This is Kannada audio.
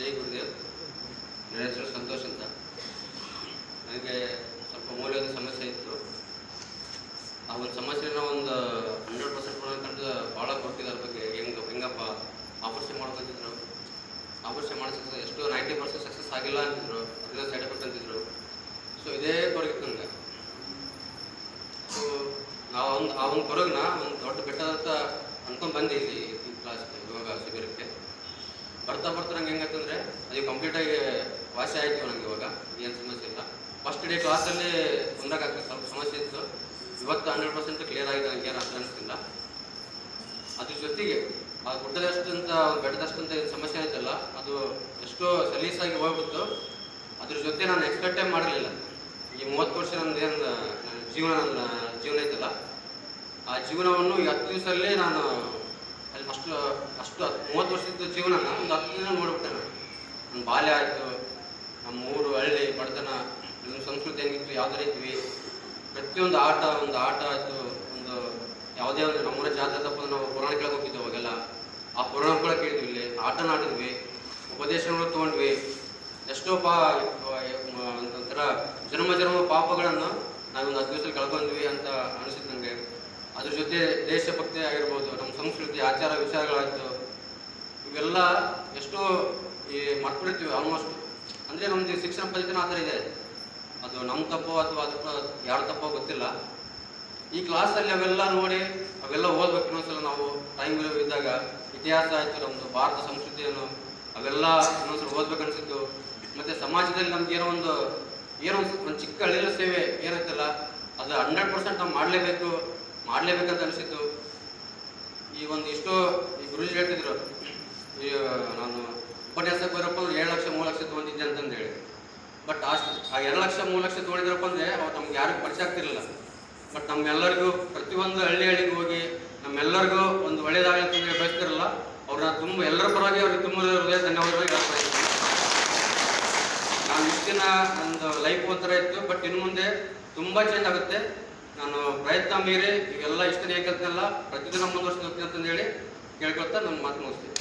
ಜೈ ಗುರುದೇವ್. ನನ್ನ ಹೆಸರು ಸಂತೋಷ್ ಅಂತ. ನನಗೆ ಸ್ವಲ್ಪ ಮೌಲ್ಯದ ಸಮಸ್ಯೆ ಇತ್ತು. ಆ ಒಂದು ಸಮಸ್ಯೆನ ಒಂದು ಹಂಡ್ರೆಡ್ ಪರ್ಸೆಂಟ್ ಕಂಡು ಭಾಳ ಕೊಟ್ಟಿದ್ದಾರೆ ಬಗ್ಗೆ ಹೆಂಗೆ ಹೆಂಗಪ್ಪ ಆಪರೇಷನ್ ಮಾಡ್ಕೊತಿದ್ರು ಆಪರೇಷನ್ ಮಾಡಿಸ್ ಎಷ್ಟು ನೈಂಟಿ ಪರ್ಸೆಂಟ್ ಸಕ್ಸಸ್ ಆಗಿಲ್ಲ ಅಂತಿದ್ರು. ಅದರಿಂದ ಸೈಡ್ ಎಫೆಕ್ಟ್ ಅಂತಿದ್ರು. ಸೊ ಇದೇ ಕೊರಗಿತ್ತು ನನಗೆ ಸೊ ನಾವು ಒಂದು, ಆ ಒಂದು ಕೊರಗನ್ನ ಒಂದು ದೊಡ್ಡ ಬೆಟ್ಟದಂತ ಅಂದ್ಕೊಂಡು ಬಂದೆ ಇಲ್ಲಿ ಈ ಕ್ಲಾಸ್ ಇವಾಗ ಶಿಬಿರಕ್ಕೆ. ಬರ್ತಾ ಬರ್ತಾ ನಂಗೆ ಹೆಂಗಂತಂದ್ರೆ ಅದು ಕಂಪ್ಲೀಟಾಗಿ ವಾಸಿ ಆಯ್ತು ನನಗೆ ಇವಾಗ, ಏನು ಸಮಸ್ಯೆ ಇಲ್ಲ. ಫಸ್ಟ್ ಡೇ ಕ್ಲಾಸಲ್ಲಿ ಬಂದಾಗ ಸ್ವಲ್ಪ ಸಮಸ್ಯೆ ಇತ್ತು. ಇವತ್ತು ಹಂಡ್ರೆಡ್ ಪರ್ಸೆಂಟ್ ಕ್ಲಿಯರ್ ಆಗಿದೆ ನನಗೆ ಏನು ಅಂತ ಅನಿಸ್ತಿಲ್ಲ. ಅದ್ರ ಜೊತೆಗೆ, ಆ ಗುಡ್ಡದಷ್ಟಂತ, ಬೆಟ್ಟದಷ್ಟಂತ ಏನು ಸಮಸ್ಯೆ ಆಯ್ತಲ್ಲ, ಅದು ಎಷ್ಟೋ ಸಲೀಸಾಗಿ ಹೋಗ್ಬಿಟ್ಟು ಅದ್ರ ಜೊತೆ ನಾನು ಎಕ್ಸ್ಪೆಕ್ಟೇ ಮಾಡಲಿಲ್ಲ ಈ ಮೂವತ್ತು ವರ್ಷ ನಂದು ಏನು ಜೀವನ, ನನ್ನ ಜೀವನ ಐತಲ್ಲ ಆ ಜೀವನವನ್ನು ಈ ಹತ್ತು ದಿವಸಲ್ಲೇ ನಾನು ಅಲ್ಲಿ ಅಷ್ಟು ಅಷ್ಟು ಮೂವತ್ತು ವರ್ಷದ ಜೀವನನ ಒಂದು ಹತ್ತು ದಿನ ನೋಡ್ಬಿಟ್ಟೆ ನಾನು. ನನ್ನ ಬಾಲ್ಯ ಆಯಿತು. ನಮ್ಮ ಊರು ಹಳ್ಳಿ, ಬಡತನ ನಮ್ಮ ಸಂಸ್ಕೃತಿ ಹೆಂಗಿತ್ತು, ಯಾವುದೇ ರೀತಿ ಪ್ರತಿಯೊಂದು ಆಟ, ಒಂದು ಆಟ ಆಯಿತು. ಒಂದು ಯಾವುದೇ ಒಂದು ನಮ್ಮೂರ ಜಾತ್ರೆ ತಪ್ಪ ನಾವು ಪುರಾಣ ಕೇಳಕ್ಕೆ ಹೋಗಿದ್ವಿ ಅವಾಗೆಲ್ಲ. ಆ ಪುರಾಣ ಕೂಡ ಕೇಳಿದ್ವಿ ಇಲ್ಲಿ. ಆಟನ ಆಡಿದ್ವಿ ಉಪದೇಶಗಳು ತೊಗೊಂಡ್ವಿ. ಎಷ್ಟೋ ಪಾ, ಒಂಥರ ಜನ್ಮ ಜನ್ಮ ಪಾಪಗಳನ್ನು ನಾವೊಂದು ಹತ್ತು ದಿವಸ ಕಳ್ಕೊಂಡ್ವಿ ಅಂತ ಅನಿಸಿತ್ತು ನನಗೆ ಅದ್ರ ಜೊತೆ ದೇಶಭಕ್ತಿ ಆಗಿರ್ಬೋದು ನಮ್ಮ ಸಂಸ್ಕೃತಿ, ಆಚಾರ, ವಿಚಾರಗಳಾಯ್ತು. ಇವೆಲ್ಲ ಎಷ್ಟೋ ಈ ಮರ್ತ್ಬಿಡ್ತೀವಿ ಆಲ್ಮೋಸ್ಟ್ ಅಂದರೆ ನಮ್ದು ಶಿಕ್ಷಣ ಪದ್ಧತಿನ ಆ ಥರ ಇದೆ. ಅದು ನಮ್ಮ ತಪ್ಪೋ ಅಥವಾ ಅದು ಯಾರ ತಪ್ಪೋ ಗೊತ್ತಿಲ್ಲ. ಈ ಕ್ಲಾಸಲ್ಲಿ ಅವೆಲ್ಲ ನೋಡಿ, ಅವೆಲ್ಲ ಓದ್ಬೇಕು ಇನ್ನೊಂದ್ಸಲ ನಾವು ಟೈಮ್ ಇದ್ದಾಗ ಇತಿಹಾಸ ಆಯಿತು ನಮ್ಮದು ಭಾರತ ಸಂಸ್ಕೃತಿಯನ್ನು ಅವೆಲ್ಲ ಇನ್ನೊಂದ್ಸಲ ಓದ್ಬೇಕು ಅನಿಸಿತ್ತು. ಮತ್ತು ಸಮಾಜದಲ್ಲಿ ನಮ್ಗೆ ಏನೋ ಒಂದು ಏನೋ ಒಂದು ಚಿಕ್ಕ ಹಳ್ಳಿಯ ಸೇವೆ ಏನೈತಲ್ಲ ಅದು ಹಂಡ್ರೆಡ್ ಪರ್ಸೆಂಟ್ ನಾವು ಮಾಡಲೇಬೇಕು, ಮಾಡಲೇಬೇಕಂತ ಅನಿಸಿತ್ತು. ಈ ಒಂದು ಇಷ್ಟೋ ಈ ಗುರುಜಿ ಹೇಳ್ತಿದ್ರು ಈ ನಾನು ಉಪನ್ಯಾಸಕ್ಕೆ ಬರಪ್ಪ ಅಂದ್ರೆ ಏಳು ಲಕ್ಷ ಮೂರು ಲಕ್ಷ ತೊಗೊಂಡಿದ್ದೆ ಅಂತಂದು ಹೇಳಿ ಬಟ್ ಆ ಎರಡು ಲಕ್ಷ, ಮೂರು ಲಕ್ಷ ತೊಗೊಂಡಿದ್ರಪ್ಪ ಅಂದರೆ ಅವ್ರು ನಮ್ಗೆ ಯಾರಿಗೂ ಪರಿಚಯ ಆಗ್ತಿರಲಿಲ್ಲ ಬಟ್ ನಮ್ಮೆಲ್ಲರಿಗೂ ಪ್ರತಿಯೊಂದು ಹಳ್ಳಿ ಹಳ್ಳಿಗೆ ಹೋಗಿ ನಮ್ಮೆಲ್ಲರಿಗೂ ಒಂದು ಒಳ್ಳೆಯದಾಗಲಿ ಬಯಸ್ತಿರಲ್ಲ ಅವ್ರನ್ನ ತುಂಬ, ಎಲ್ಲರ ಪರವಾಗಿ ಅವ್ರಿಗೆ ತುಂಬ ಹೃದಯ ಧನ್ಯವಾದಗಳು. ನಾನು ಇಷ್ಟಿನ ಒಂದು ಲೈಫ್ ಒಂಥರ ಇತ್ತು ಬಟ್ ಇನ್ನು ಮುಂದೆ ತುಂಬ ಚೇಂಜ್ ಆಗುತ್ತೆ ನಾನು ಪ್ರಯತ್ನ ಮೀರಿ ಇವೆಲ್ಲ ಇಷ್ಟನೇ ಏಕತ್ನೆಲ್ಲ ಪ್ರತಿದಿನ ಮುಂದುವರ್ಸ್ತೀನಿ ಅಂತಂದು ಹೇಳಿ ಕೇಳ್ಕೊಳ್ತಾ ನನ್ನ ಮಾತು ಮುಗಿಸ್ತೀನಿ.